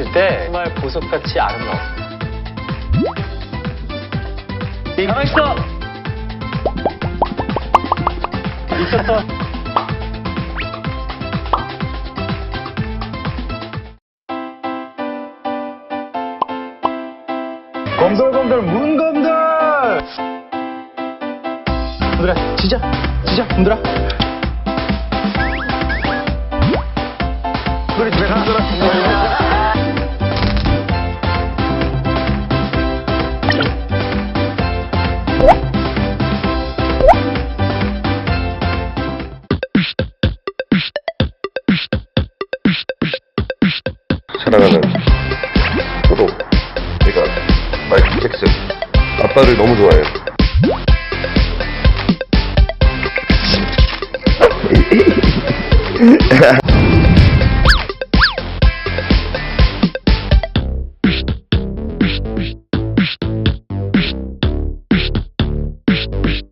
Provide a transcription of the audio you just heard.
봤을 때 정말 보석같이 아름다웠어요. 가만 있어! 있었어. 검돌검돌 문검돌! 문들아, 지자, 지자, 문들아. 우리 집에 가. 사 랑하는 저도 제가 마이클 잭슨 아빠를 너무 좋아해요.